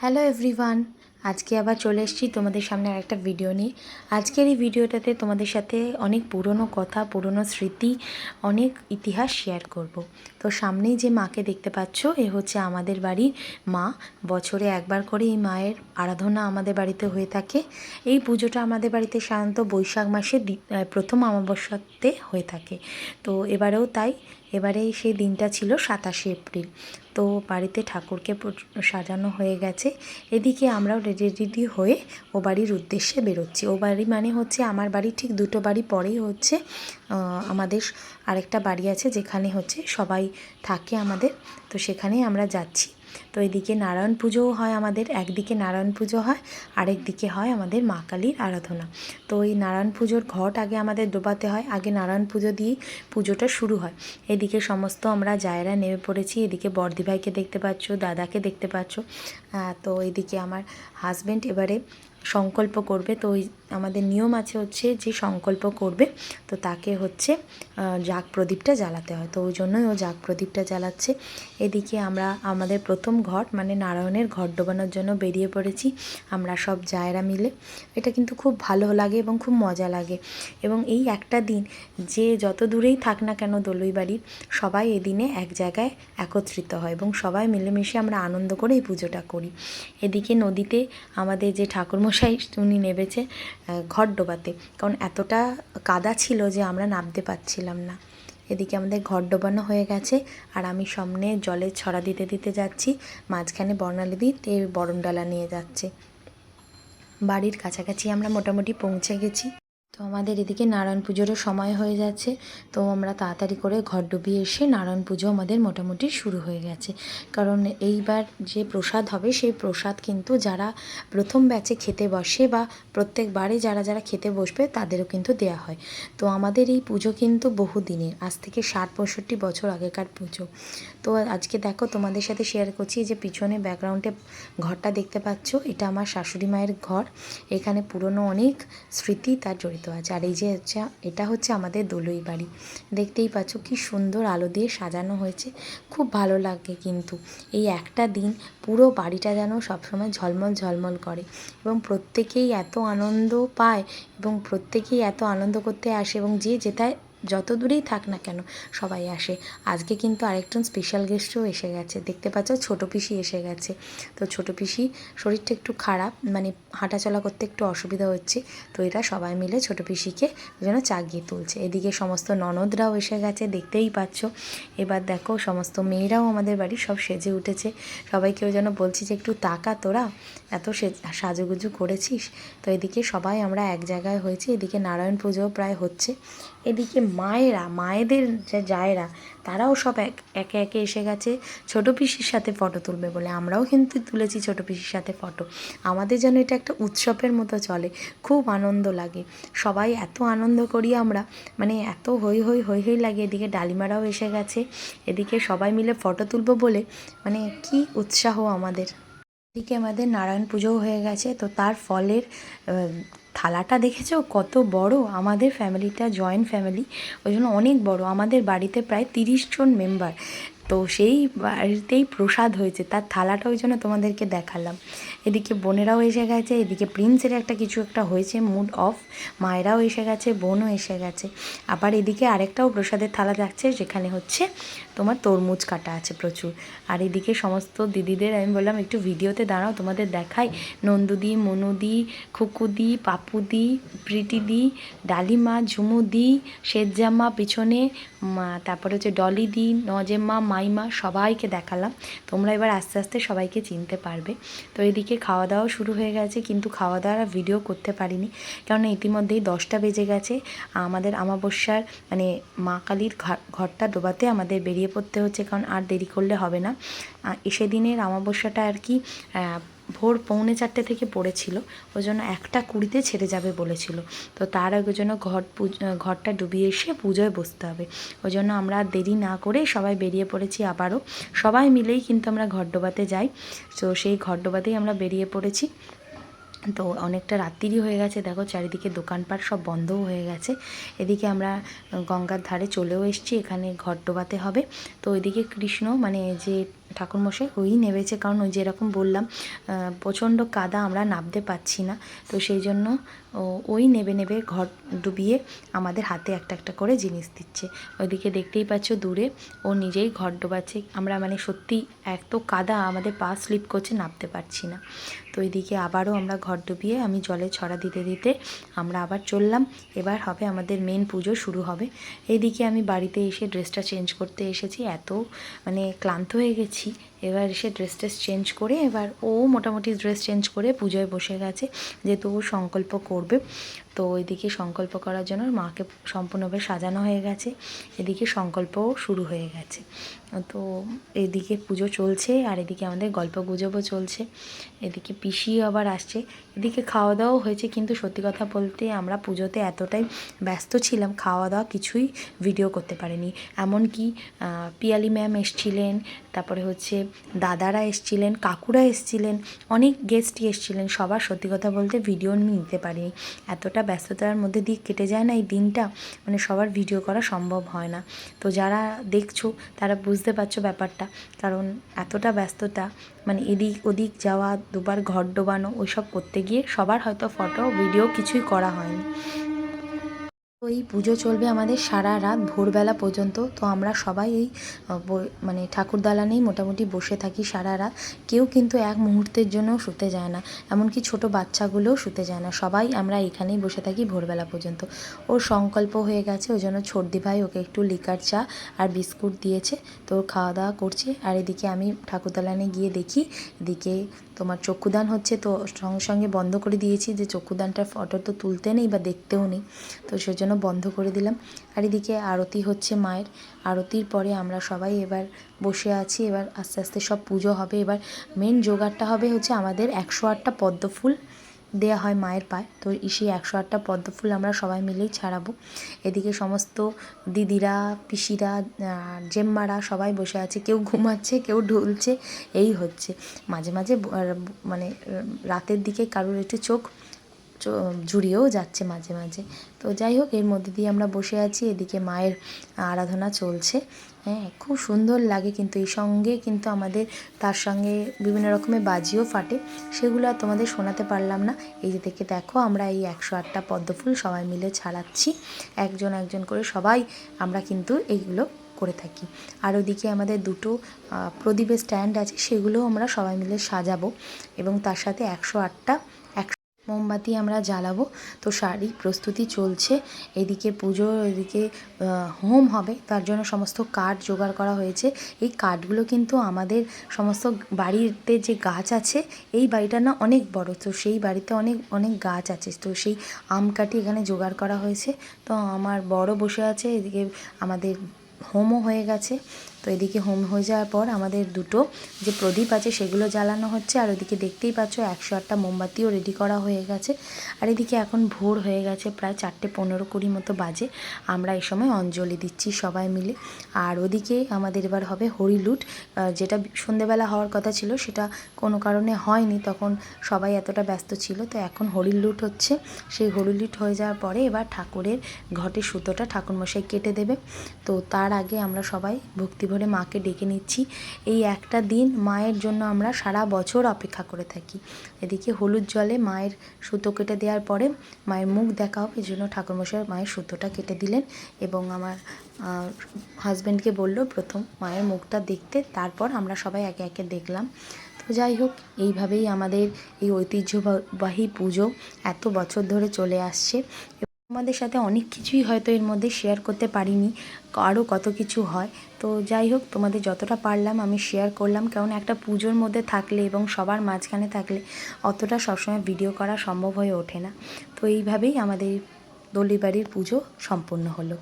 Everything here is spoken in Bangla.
হ্যালো এভরিওয়ান আজকে আবার চলে এসেছি তোমাদের সামনে আরেকটা ভিডিও নিয়ে। আজকের এই ভিডিওটাতে তোমাদের সাথে অনেক পুরনো কথা, পুরনো স্মৃতি, অনেক ইতিহাস শেয়ার করব। তো সামনেই যে মাকে দেখতে পাচ্ছ, এ হচ্ছে আমাদের বাড়ির মা। বছরে একবার করে এই মায়ের আরাধনা আমাদের বাড়িতে হয়ে থাকে। এই পুজোটা আমাদের বাড়িতে সাধারণত বৈশাখ মাসে প্রথম অমাবস্যাতে হয়ে থাকে। তো এবারেও তাই, এবারে সেই দিনটা ছিল সাতাশে এপ্রিল। তো বাড়িতে ঠাকুরকে সাজানো হয়ে গেছে। এদিকে আমরাও রেডি হয়ে ও বাড়ির উদ্দেশ্যে বেরোচ্ছি। ও বাড়ি মানে হচ্ছে আমার বাড়ি ঠিক দুটো বাড়ি পরেই হচ্ছে আমাদের আরেকটা বাড়ি আছে যেখানে হচ্ছে সবাই থাকে আমাদের। তো সেখানেই আমরা যাচ্ছি। তো এদিকে নারায়ণ পুজোও হয় আমাদের, একদিকে নারায়ণ পুজো হয়, আরেক দিকে হয় আমাদের মা কালীর আরাধনা। তো এই নারায়ণ পুজোর ঘট আগে আমাদের ডোবাতে হয়, আগে নারায়ণ পুজো দিয়েই পুজোটা শুরু হয়। এদিকে সমস্ত আমরা জায়রা নেমে পড়েছি, এদিকে বর্দি ভাইকে দেখতে পাচ্ছ, দাদাকে দেখতে পাচ্ছ। তো এদিকে আমার হাজব্যান্ড এবারে সংকল্প করবে, তো ওই আমাদের নিয়ম আছে হচ্ছে যে সংকল্প করবে, তো তাকে হচ্ছে জাগ প্রদীপটা জ্বালাতে হয়। তো ওই জন্যই ও জাগ প্রদীপটা জ্বালাচ্ছে। এদিকে আমরা, আমাদের প্রথম ঘট মানে নারায়ণের ঘট ডোবানোর জন্য বেরিয়ে পড়েছি আমরা সব জায়রা মিলে। এটা কিন্তু খুব ভালো লাগে এবং খুব মজা লাগে। এবং এই একটা দিন যে যত দূরেই থাক না কেন দলুই বাড়ির, সবাই এদিনে এক জায়গায় একত্রিত হয় এবং সবাই মিলেমিশে আমরা আনন্দ করে এই পুজোটা করি। এদিকে নদীতে আমাদের যে ঠাকুরমশাই উনি নেবেছে ঘর ডোবাতে। কারণ এতটা কাদা ছিল যে আমরা নামতে পারছিলাম না। এদিকে আমাদের ঘর ডোবানো হয়ে গেছে আর আমি সামনে জলে ছড়া দিতে দিতে যাচ্ছি। মাঝখানে বর্ণালী দিতে বরণডালা নিয়ে যাচ্ছে। বাড়ির কাছাকাছি আমরা মোটামুটি পৌঁছে গেছি। তো আমাদের এদিকে নারায়ণ পুজোরও সময় হয়ে যাচ্ছে। তো আমরা তাড়াতাড়ি করে ঘর ডুবিয়ে এসে নারায়ণ পুজো আমাদের মোটামুটি শুরু হয়ে গেছে। কারণ এইবার যে প্রসাদ হবে, সেই প্রসাদ কিন্তু যারা প্রথম ব্যাচে খেতে বসে বা প্রত্যেকবারে যারা যারা খেতে বসবে, তাদেরও কিন্তু দেয়া হয়। তো আমাদের এই পুজো কিন্তু বহু দিনের, আজ থেকে ষাট পঁয়ষট্টি বছর আগেকার পুজো। তো আজকে দেখো তোমাদের সাথে শেয়ার করছি যে পিছনে ব্যাকগ্রাউন্ডে ঘরটা দেখতে পাচ্ছ, এটা আমার শাশুড়ি মায়ের ঘর। এখানে পুরনো অনেক স্মৃতি তার জড়িত আছে আর এই যে হচ্ছে, এটা হচ্ছে আমাদের দোলই বাড়ি। দেখতেই পাচ্ছ কি সুন্দর আলো দিয়ে সাজানো হয়েছে। খুব ভালো লাগে কিন্তু। এই একটা দিন পুরো বাড়িটা যেন সবসময় ঝলমল ঝলমল করে এবং প্রত্যেকেই এত আনন্দ পায় এবং প্রত্যেকেই এত আনন্দ করতে আসে এবং যে যেটায় যত দূরেই থাক না কেন সবাই আসে। আজকে কিন্তু আরেকজন স্পেশাল গেস্টও এসে গেছে। দেখতে পাচ্ছ ছোটো পিসি এসে গেছে। তো ছোটো পিসি শরীরটা একটু খারাপ মানে হাঁটাচলা করতে একটু অসুবিধা হচ্ছে। তো এরা সবাই মিলে ছোটো পিসিকে যেন চাগিয়ে তুলছে। এদিকে সমস্ত ননদরাও এসে গেছে, দেখতেই পাচ্ছ। এবার দেখো সমস্ত মেয়েরাও আমাদের বাড়ি সব সেজে উঠেছে। সবাইকেও যেন বলছি যে একটু তাকা তোরা, এত সাজুগুজু করেছিস। তো এদিকে সবাই আমরা এক জায়গায় হয়েছি, এদিকে নারায়ণ পুজোও প্রায় হচ্ছে। এদিকে মায়েরা, মায়েদের যে জায়েরা, তারাও সব এক, একে একে এসে গেছে ছোটো পিসির সাথে ফটো তুলবে বলে। আমরাও কিন্তু তুলেছি ছোটো পিসির সাথে ফটো আমাদের যেন এটা একটা উৎসবের মতো চলে। খুব আনন্দ লাগে। সবাই এত আনন্দ করি আমরা। মানে এত হই হই হই হই লাগে। এদিকে ডালিমারাও এসে গেছে। এদিকে সবাই মিলে ফটো তুলবো বলে। মানে কি উৎসাহ আমাদের। এদিকে আমাদের নারায়ণ পুজোও হয়ে গেছে। তো তার ফলের থালাটা দেখেছ? কত বড় আমাদের ফ্যামিলিটা জয়েন্ট ফ্যামিলি ওই জন্য অনেক বড়। আমাদের বাড়িতে প্রায় তিরিশ জন মেম্বার তো সেই বাড়িতেই প্রসাদ হয়েছে। তার থালাটা ওই জন্য তোমাদেরকে দেখালাম। এদিকে বোনেরাও এসে গেছে, এদিকে প্রিন্সের একটা কিছু একটা হয়েছে, মুড অফ। মায়েরাও এসে গেছে, বোনও এসে গেছে। আবার এদিকে আরেকটাও প্রসাদের থালা যাচ্ছে, যেখানে হচ্ছে তোমার তরমুজ কাটা আছে প্রচুর। আর এদিকে সমস্ত দিদিদের, আমি বললাম, একটু ভিডিওতে দাঁড়াও, তোমাদের দেখাই। নন্দুদি, মনুদি, খুকুদি, পাপুদি, প্রীতিদি, ডালিমা, ঝুমুদি, শেরজামা, পিছনে মা- তারপরে হচ্ছে ডলিদি, নজেম্মা মাইমা সবাইকে দেখালাম। তোমরা এবার আস্তে আস্তে সবাইকে চিনতে পারবে। তো এদিকে খাওয়া দাওয়া শুরু হয়ে গেছে, কিন্তু খাওয়া দাওয়ার ভিডিও করতে পারিনি। কারণ ইতিমধ্যেই দশটা বেজে গেছে। আমাদের আমাবস্যার মানে মা কালীর ঘরটা ডোবাতে আমাদের বেরিয়ে পড়তে হচ্ছে, কারণ আর দেরি করলে হবে না। সেদিনের আমাবস্যাটা আর কি ভোর পৌনে চারটে থেকে পড়েছিল ওই জন্য একটা কুড়িতে ছেড়ে যাবে বলেছিল। তো তার আগে জন্য পুজ- ঘরটা ডুবিয়ে এসে পুজোয় বসতে হবে। ওই জন্য আমরা দেরি না করে সবাই বেরিয়ে পড়েছি আবারও। সবাই মিলেই কিন্তু আমরা ঘর ডোবাতে যাই। তো সেই ঘর ডোবাতেই আমরা বেরিয়ে পড়েছি। তো অনেকটা রাত্রিরই হয়ে গেছে। দেখো চারিদিকে দোকানপাট সব বন্ধও হয়ে গেছে। এদিকে আমরা গঙ্গার ধারে চলেও এসেছি। এখানে ঘর ডোবাতে হবে। তো ওইদিকে কৃষ্ণ মানে যে ঠাকুরমশাই ওই নেবেছে কারণ ওই যেরকম বললাম প্রচণ্ড কাদা আমরা নামতে পাচ্ছি না। তো সেই জন্য ওই নেবে নেবে ঘর ডুবিয়ে আমাদের হাতে একটা একটা করে জিনিস দিচ্ছে। ওইদিকে দেখতেই পাচ্ছ দূরে ও নিজেই ঘর ডোবাচ্ছে। আমরা মানে সত্যি এত কাদা আমাদের পা স্লিপ করছে, নামতে পারছি না। তো ওইদিকে আবারও আমরা ঘর ডুবিয়ে আমি জলে ছড়া দিতে দিতে আমরা আবার চললাম। এবার হবে আমাদের মেন পুজো, শুরু হবে। এইদিকে আমি বাড়িতে এসে ড্রেসটা চেঞ্জ করতে এসেছি। এত মানে ক্লান্ত হয়ে গেছি। gente এবার এসে ড্রেস ট্রেস চেঞ্জ করে, এবার ও মোটামুটি ড্রেস চেঞ্জ করে পুজোয় বসে গেছে, যেহেতু ও সংকল্প করবে। তো ওইদিকে সংকল্প করার জন্য মাকে সম্পূর্ণভাবে সাজানো হয়ে গেছে, এদিকে সংকল্পও শুরু হয়ে গেছে। তো এদিকে পুজো চলছে, আর এদিকে আমাদের গল্প গুজবও চলছে। এদিকে পিসি আবার আসছে, এদিকে খাওয়া দাওয়াও হয়েছে, কিন্তু সত্যি কথা বলতে আমরা পুজোতে এতটাই ব্যস্ত ছিলাম খাওয়া দাওয়া কিছুই ভিডিও করতে পারিনি। এমনকি পিয়ালি ম্যাম এসছিলেন, তারপরে হচ্ছে দাদারা এসছিলেন, কাকুরা এসছিলেন, অনেক গেস্টই এসছিলেন। সবার সত্যি কথা বলতে ভিডিও নিতে পারিনি। এতটা ব্যস্ততার মধ্যে দিয়ে কেটে যায় না এই দিনটা মানে সবার ভিডিও করা সম্ভব হয় না। তো যারা দেখছ, তারা বুঝতে পারছ ব্যাপারটা। কারণ এতটা ব্যস্ততা মানে এদিক ওদিক যাওয়া, দুবার ঘর ডোবানো, ওইসব করতে গিয়ে সবার হয়তো ফটো ভিডিও কিছুই করা হয়নি। তো এই পুজো চলবে আমাদের সারা রাত ভোরবেলা পর্যন্ত। তো আমরা সবাই এই মানে ঠাকুর দালানেই মোটামুটি বসে থাকি সারা রাত। কেউ কিন্তু এক মুহূর্তের জন্যও শুতে যায় না। এমনকি ছোট বাচ্চাগুলোও শুতে যায় না। সবাই আমরা এখানেই বসে থাকি ভোরবেলা পর্যন্ত। ওর সংকল্প হয়ে গেছে, ওই জন্য ছোটদি ভাই ওকে একটু লিকার চা আর বিস্কুট দিয়েছে। তো খাওয়া দাওয়া করছে। আর এদিকে আমি ঠাকুর দালানে গিয়ে দেখি, এদিকে তোমার চক্ষুদান হচ্ছে তো সঙ্গে সঙ্গে বন্ধ করে দিয়েছি যে চক্ষুদানটার ফটো তো তুলতে নেই বা দেখতেও নেই। তো সেজন্য বন্ধ করে দিলাম। আর এদিকে আরতি হচ্ছে মায়ের। আরতির পরে আমরা সবাই এবার বসে আছি। এবার আস্তে আস্তে সব পুজো হবে। এবার মেন জোগাড়টা হবে হচ্ছে আমাদের একশো আটটা পদ্ম ফুল। দেওয়া হয় মায়ের পায়ে। তো সেই একশো আটটা পদ্ম ফুল আমরা সবাই মিলেই ছাড়াবো। এদিকে সমস্ত দিদিরা, পিসিরা জেম্মারা সবাই বসে আছে। কেউ ঘুমাচ্ছে, কেউ ঢুলছে, এই হচ্ছে। মাঝে মাঝে মানে রাতের দিকে কারোর একটু চোখ জুড়িয়েও যাচ্ছে মাঝে মাঝে। তো যাই হোক, এর মধ্যে দিয়ে আমরা বসে আছি, এদিকে মায়ের আরাধনা চলছে। হ্যাঁ খুব সুন্দর লাগে কিন্তু, এই সঙ্গে কিন্তু আমাদের, তার সঙ্গে বিভিন্ন রকমের বাজিও ফাটে। সেগুলো আর তোমাদের শোনাতে পারলাম না। এই যে থেকে দেখো, আমরা এই একশো আটটা পদ্মফুল সবাই মিলে ছাড়াচ্ছি। একজন একজন করে সবাই আমরা কিন্তু এইগুলো করে থাকি। আর ওদিকে আমাদের দুটো প্রদীপের স্ট্যান্ড আছে, সেগুলোও আমরা সবাই মিলে সাজাবো। এবং তার সাথে একশো আটটা মোমবাতি আমরা জ্বালাবো। তো শাড়ি প্রস্তুতি চলছে। এদিকে পুজো, এদিকে হোম হবে। তার জন্য সমস্ত কাঠ জোগাড় করা হয়েছে। এই কাঠগুলো কিন্তু আমাদের সমস্ত বাড়িতে যে গাছ আছে, এই বাড়িটা না অনেক বড়। তো সেই বাড়িতে অনেক অনেক গাছ আছে। তো সেই আম কাঠি এখানে জোগাড় করা হয়েছে। তো আমার বড় বসে আছে। এদিকে আমাদের হোমও হয়ে গেছে। তো এদিকে হোম হয়ে যাওয়ার পর আমাদের দুটো যে প্রদীপ আছে সেগুলো জ্বালানো হচ্ছে, আর ওদিকে দেখতেই পাচ্ছ একশো আটটা মোমবাতিও রেডি করা হয়ে গেছে। আর এদিকে এখন ভোর হয়ে গেছে, প্রায় চারটে পনেরো কুড়ি মতো বাজে। আমরা এই সময় অঞ্জলি দিচ্ছি সবাই মিলে। আর ওদিকে আমাদের এবার হবে হরিলুট যেটা সন্ধেবেলা হওয়ার কথা ছিল, সেটা কোনো কারণে হয়নি, তখন সবাই এতটা ব্যস্ত ছিল। তো এখন হরিলুট হচ্ছে। সেই হরিলুট হয়ে যাওয়ার পরে এবার ঠাকুরের ঘটে সুতোটা ঠাকুরমশাই কেটে দেবে। তো তার আগে আমরা সবাই ভক্তি ভরে মাকে ডেকে নিচ্ছি। এই একটা দিন মায়ের জন্য আমরা সারা বছর অপেক্ষা করে থাকি। এদিকে হলুদ জলে মায়ের সুতো কেটে দেওয়ার পরে মায়ের মুখ দেখা হবে এই জন্য ঠাকুরমশাই মায়ের সুতোটা কেটে দিলেন এবং আমার হাজব্যান্ডকে বলল, প্রথম মায়ের মুখটা দেখতে, তারপর আমরা সবাই একে একে দেখলাম। তো যাই হোক, এইভাবেই আমাদের এই ঐতিহ্যবাহী পুজো এত বছর ধরে চলে আসছে। আমাদের সাথে অনেক কিছুই হয়তো এর মধ্যে শেয়ার করতে পারিনি, আরও কত কিছু হয়। তো যাই হোক, তোমাদের যতটা পারলাম আমি শেয়ার করলাম, কারণ একটা পুজোর মধ্যে থাকলে এবং সবার মাঝখানে থাকলে অতটা সবসময় ভিডিও করা সম্ভব হয়ে ওঠে না। তো এইভাবেই আমাদের দলিবাড়ির পুজো সম্পূর্ণ হলো।